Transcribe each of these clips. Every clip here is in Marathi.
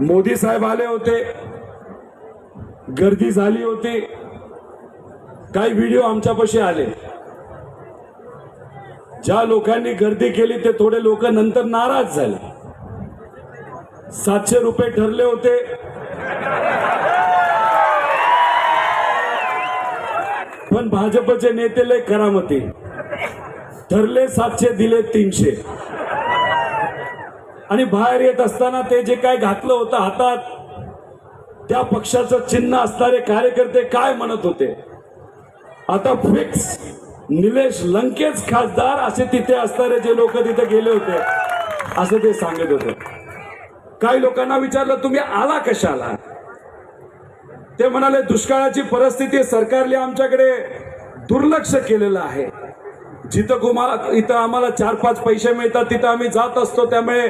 मोदी साहेब आले होते. गर्दी झाली होती. काही व्हिडिओ आमच्यापाशी आले. ज्या लोकांनी गर्दी केली ते थोडे लोक नंतर नाराज झाले. सातशे रुपये ठरले होते. पण भाजपचे नेते लय करामती. ठरले सातशे दिले तीनशे. आणि बाहेर येत असताना ते जे काय घातलं होतं हातात त्या पक्षाचं चिन्ह असणारे कार्यकर्ते काय म्हणत होते? आता फिक्स निलेश लंकेच खासदार असे तिथे असणारे जे लोक तिथे गेले होते असं ते सांगत होते. काही लोकांना विचारलं तुम्ही आला कशाला? ते म्हणाले दुष्काळाची परिस्थिती सरकारने आमच्याकडे दुर्लक्ष केलेलं आहे. जिथं कुमार इथं आम्हाला चार पाच पैसे मिळतात तिथं आम्ही जात असतो. त्यामुळे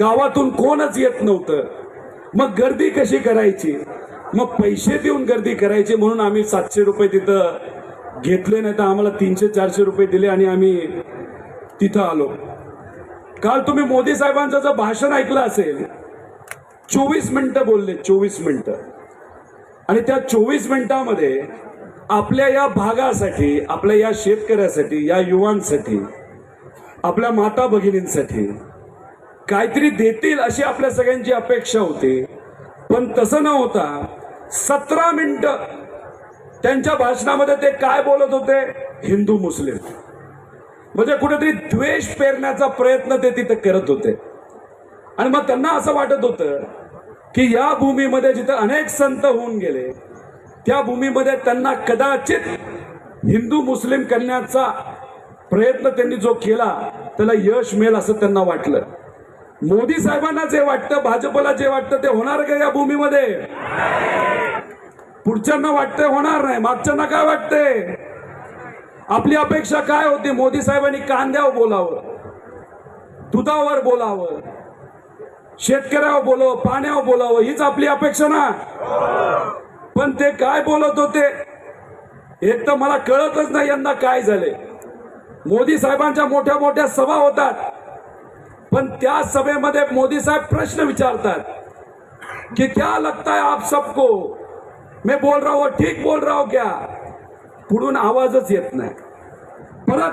गावातून कोणच येत नव्हतं. मग गर्दी कशी करायची? मग पैसे देऊन गर्दी करायची म्हणून आम्ही सातशे रुपये तिथं घेतले नाही तर आम्हाला तीनशे चारशे रुपये दिले आणि आम्ही तिथं आलो. काल तुम्ही मोदी साहेबांचं जर भाषण ऐकलं असेल चोवीस मिनटं बोलले चोवीस मिनटं. आणि त्या चोवीस मिनटामध्ये आपल्या या भागासाठी आपल्या या शेतकऱ्यासाठी या युवांसाठी आपल्या माता भगिनींसाठी काहीतरी देतील अशी आपल्या सगळ्यांची अपेक्षा होती. पण तसं न होता सतरा मिनिटं त्यांच्या भाषणामध्ये ते काय बोलत होते? हिंदू मुस्लिम. म्हणजे कुठेतरी द्वेष पेरण्याचा प्रयत्न ते तिथे करत होते. आणि मग त्यांना असं वाटत होतं की या भूमीमध्ये जिथं अनेक संत होऊन गेले त्या भूमीमध्ये त्यांना कदाचित हिंदू मुस्लिम करण्याचा प्रयत्न त्यांनी जो केला त्याला यश मिळेल असं त्यांना वाटलं. मोदी साहेबांना जे वाटतं भाजपला जे वाटतं ते होणार का या भूमीमध्ये? पुढच्यांना वाटतंय होणार नाही. मागच्यांना काय वाटतंय? आपली अपेक्षा काय होती? मोदी साहेबांनी कांद्यावर बोलावं दुधावर बोलावं शेतकऱ्यावर बोलावं पाण्यावर बोलावं हीच आपली अपेक्षा ना? पण ते काय बोलत होते? एक तर मला कळतच नाही यंदा काय झाले. मोदी साहेबांच्या मोठ्या मोठ्या सभा होतात. पण त्या सभेमध्ये मोदी साहेब प्रश्न विचारतात कि क्या लगता है आप सबको? मैं बोल रहा हूं ठीक बोल रहा हूं क्या? पुढून आवाजच येत नाही. परत